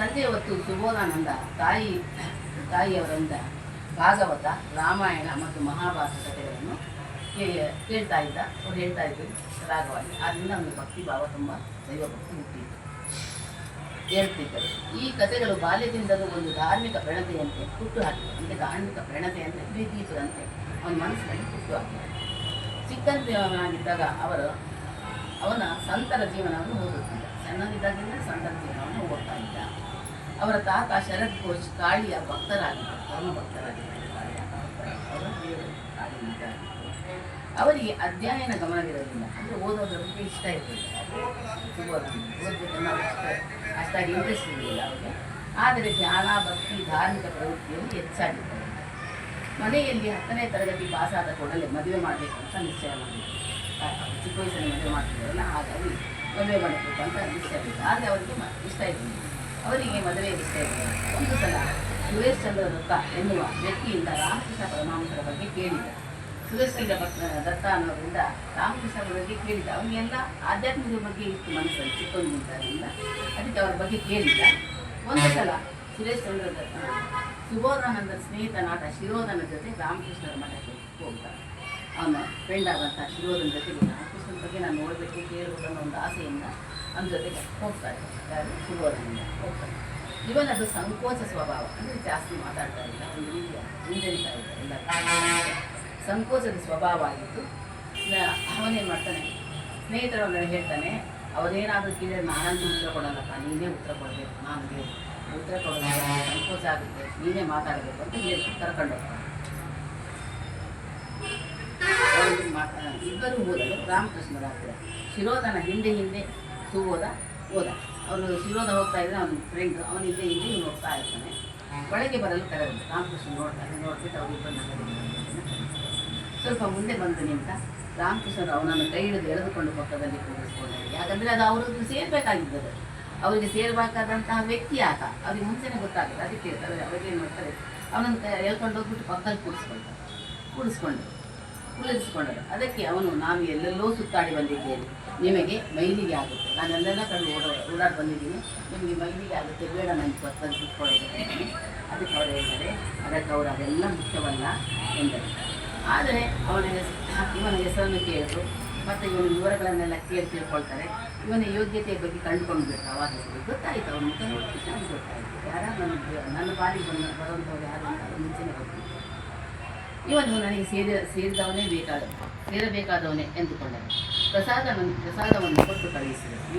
ಸಂಜೆ ಹೊತ್ತು ಸುಬೋಧಾನಂದ, ತಾಯಿ, ತಾಯಿಯವರಿಂದ ಭಾಗವತ, ರಾಮಾಯಣ ಮತ್ತು ಮಹಾಭಾರತ ಕಥೆಗಳನ್ನು ಕೇಳ್ತಾ ಇದ್ದ, ಅವ್ರು ಹೇಳ್ತಾ ಇದ್ರು ರಾಗವಾಗಿ ಆದ್ದರಿಂದ ಒಂದು ಭಕ್ತಿ ಭಾವ ತುಂಬ, ದೈವ ಭಕ್ತಿ ಹುಟ್ಟಿತ್ತು ಹೇಳ್ತಿದ್ದರು. ಈ ಕಥೆಗಳು ಬಾಲ್ಯದಿಂದಲೂ ಒಂದು ಧಾರ್ಮಿಕ ಪ್ರಣತೆಯಂತೆ ಹುಟ್ಟು ಹಾಕಿದೆ ಅಂದರೆ ಧಾರ್ಮಿಕ ಪ್ರಣತೆ ಅಂದರೆ ಪ್ರೀತಿಸುವಂತೆ ಅವನ ಮನಸ್ಸಿನಲ್ಲಿ ಹುಟ್ಟು ಹಾಕಿದೆ ಚಿಕ್ಕಂದಿದ್ದಾಗ ಅವರು ಅವನ ಸಂತರ ಜೀವನವನ್ನು ಓದುತ್ತಿದ್ದ. ಸಣ್ಣದಿದ್ದಾಗಿಂದ ಸಂತರ ಇದ್ದ ಅವರ ತಾತ ಶರದ್ ಘೋಷ್ ಕಾಳಿಯ ಭಕ್ತರಾಗಿದ್ದರು ಪರಮ ಭಕ್ತರಾಗಿದ್ದರು. ಅವರಿಗೆ ಅಧ್ಯಯನ ಗಮನವಿರಲಿಲ್ಲ ಅಂದರೆ ಓದೋದ್ರ ಇಷ್ಟ ಇರಲಿಲ್ಲ. ಅಷ್ಟಾಗಿ ಇಂಟ್ರೆಸ್ಟ್ ಇರಲಿಲ್ಲ ಅವರಿಗೆ. ಆದರೆ ಧ್ಯಾನ ಭಕ್ತಿ ಧಾರ್ಮಿಕ ಪ್ರವೃತ್ತಿಯಲ್ಲಿ ಹೆಚ್ಚಾಗಿತ್ತು ಮನೆಯಲ್ಲಿ ಹತ್ತನೇ ತರಗತಿ ಪಾಸಾದ ಕೂಡಲೇ ಮದುವೆ ಮಾಡಬೇಕು ಅಂತ ನಿಶ್ಚಯ ಮಾಡಿದ್ರು. ಆ, ಚಿಕ್ಕ ವಯಸ್ಸಲ್ಲಿ ಮದುವೆ ಮಾಡ್ತಿದ್ದಾರಲ್ಲ ಹಾಗಾಗಿ ಮದುವೆ ಮಾಡಬೇಕು ಅಂತ ನಿಶ್ಚಯ ಆದರೆ ಅವರಿಗೆ ಇಷ್ಟ ಇರಲಿಲ್ಲ. ಅವರಿಗೆ ಮದುವೆ ಇಷ್ಟ ಒಂದು ಸಲ ಸುರೇಶ್ ಚಂದ್ರ ದತ್ತ ಎನ್ನುವ ವ್ಯಕ್ತಿಯಿಂದ ರಾಮಕೃಷ್ಣ ಪರಮಾಂಶರ ಬಗ್ಗೆ ಕೇಳಿದ. ಸುರೇಶ್ ಚಂದ್ರ ದತ್ತ ಅನ್ನೋದ್ರಿಂದ ರಾಮಕೃಷ್ಣ ಬಗ್ಗೆ ಕೇಳಿದ. ಅವನಿಗೆಲ್ಲ ಆಧ್ಯಾತ್ಮಿಕ ಬಗ್ಗೆ ಇತ್ತು ಮನಸ್ಸಲ್ಲಿ ಚಿಕ್ಕವನಿದ್ದಾಗಿಂದ ಅದಕ್ಕೆ ಅವ್ರ ಬಗ್ಗೆ ಕೇಳಿದ. ಒಂದು ಸಲ ಸುರೇಶ್ ಚಂದ್ರ ದತ್ತ ಸುಬೋಧಾನಂದ ಸ್ನೇಹಿತನಾದ ಶಿರೋಧನ ಜೊತೆ ರಾಮಕೃಷ್ಣರ ಮಠಕ್ಕೆ ಹೋಗ್ತಾರೆ ಅವನ ಫ್ರೆಂಡ್ ಆದಂಥ ಶಿರೋಧನ ಜೊತೆಗೆ ರಾಮಕೃಷ್ಣನ ಬಗ್ಗೆ ನಾನು ನೋಡಬೇಕು, ಕೇಳಬೇಕು ಅನ್ನೋ ಒಂದು ಆಸೆಯಿಂದ ಅವನ ಜೊತೆಗೆ ಹೋಗ್ತಾರೆ ಯಾರು ಸುಬೋಧನಿಂದ ಹೋಗ್ತಾರೆ ಅದು ಸಂಕೋಚ ಸ್ವಭಾವ ಅಂದರೆ ಜಾಸ್ತಿ ಮಾತಾಡ್ತಾ ಇಲ್ಲ ಒಂದು ರೀತಿಯ ಹಿಂಜರಿತಾ ಇಲ್ಲ ಸಂಕೋಚದ ಸ್ವಭಾವ ಆಗಿತ್ತು ಅವನೇನು ಮಾಡ್ತಾನೆ ಸ್ನೇಹಿತರವನ್ನ ಹೇಳ್ತಾನೆ ಅವರೇನಾದರೂ ಕೇಳಿದ್ರೆ ನಾನಂತೂ ಉತ್ತರ ಕೊಡಲ್ಲಪ್ಪ ನೀನೇ ಉತ್ತರ ಕೊಡಬೇಕು ನನಗೆ ಉತ್ತರ ಕೊಡೋದು ಸಂಕೋಚ ಆಗುತ್ತೆ ನೀನೇ ಮಾತಾಡಬೇಕು ಅಂತ ಹೇಳಿ ಕರ್ಕೊಂಡು ಹೋಗ್ತಾನೆ ಇಬ್ಬರು ಹೋದರು ರಾಮಕೃಷ್ಣರ ಹತ್ರ ಶಿರೋಧನ ಹಿಂದೆ ಹಿಂದೆ ಸುಬೋಧ ಹೋದ ಹೋದ. ಅವನು ಶಿರೋಧ ಹೋಗ್ತಾ ಇದ್ದರೆ ಅವನ ಫ್ರೆಂಡ್ ಅವನ ಇಲ್ಲಿ ಇವನು ಹೋಗ್ತಾ ಇರ್ತಾನೆ. ಒಳಗೆ ಬರಲು ಕರೆದ್ರು ರಾಮಕೃಷ್ಣ ನೋಡ್ತಾನೆ ನೋಡ್ಬಿಟ್ಟು ಅವ್ರಿಗೆ ಕರೆದು ಸ್ವಲ್ಪ ಮುಂದೆ ಬಂದು ನಿಂತ ರಾಮಕೃಷ್ಣರು ಅವನನ್ನು ಕೈ ಹಿಡಿದು ಎಳೆದುಕೊಂಡು ಪಕ್ಕದಲ್ಲಿ ಕೂರಿಸ್ಕೊಂಡರು ಯಾಕಂದರೆ ಅದು ಅವರದ್ದು ಸೇರ್ಬೇಕಾಗಿದ್ದದು ಅವರಿಗೆ ಸೇರಬೇಕಾದಂತಹ ವ್ಯಕ್ತಿ ಆತ. ಅವ್ರಿಗೆ ಮುಂಚೆನೇ ಗೊತ್ತಾಗುತ್ತೆ ಅದಕ್ಕೆ ಅವ್ರು- ಅವ್ರಿಗೆ ಏನು ಮಾಡ್ತಾರೆ? ಅವನನ್ನು ಎಳ್ಕೊಂಡು ಹೋಗ್ಬಿಟ್ಟು ಪಕ್ಕದಲ್ಲಿ ಕೂರಿಸ್ಕೊಳ್ತಾರೆ. ಕೂಡಿಸ್ಕೊಂಡು ಕುಳ್ಳಿರಿಸಿಕೊಂಡರು ಅದಕ್ಕೆ ಅವನು, ನಾನು ಎಲ್ಲೆಲ್ಲೋ ಸುತ್ತಾಡಿ ಬಂದಿದ್ದೇನೆ. ನಿಮಗೆ ಮೈಲಿಗೆ ಆಗುತ್ತೆ. ನಾನು ಎಲ್ಲೆಲ್ಲ ಕಡೆ ಓಡ, ಓಡಾಡಿ ಬಂದಿದ್ದೀನಿ. ನಿಮಗೆ ಮೈಲಿಗೆ ಆಗುತ್ತೆ. ಬೇಡ ನನಗೆ ಅಂತಾನೆ. ಅದಕ್ಕೆ ಅವರು ಹೇಳ್ತಾರೆ ಅದಕ್ಕೆ ಅವರು ಅದೆಲ್ಲ ಮುಖ್ಯವಲ್ಲ ಎಂದರು. ಆದರೆ ಅವನ ಇವನ ಹೆಸರನ್ನು ಕೇಳಿದರು. ಮತ್ತು ಇವನ ವಿವರಗಳನ್ನೆಲ್ಲ ಕೇಳಿ ತಿಳ್ಕೊಳ್ತಾರೆ. ಇವನ ಯೋಗ್ಯತೆಯ ಬಗ್ಗೆ ಕಂಡುಕೊಂಡ್ಬೇಕು ಅವಾಗ ಗೊತ್ತಾಯಿತು. ಅವನ ಮುಖ ನೋಡಿ ನನಗೆ ಗೊತ್ತಾಯಿತು. ಯಾರು ನನ್ನ ನನ್ನ ಬಾಲಿಗೆ ಬಂದ, ಬರುವಂಥವ್ರು ಯಾರು ಅಂತ ಮುಂಚೆನೇ ಗೊತ್ತಿತ್ತು ಇವನು ನನಗೆ ಸೇರಿ ಸೇರಿದವನೇ ಬೇಕಾದ ಸೇರಬೇಕಾದವನೇ ಎಂದುಕೊಂಡನು. ಪ್ರಸಾದವನ್ನು ಪ್ರಸಾದವನ್ನು ಕೊಟ್ಟು ಕಳುಹಿಸಿದರು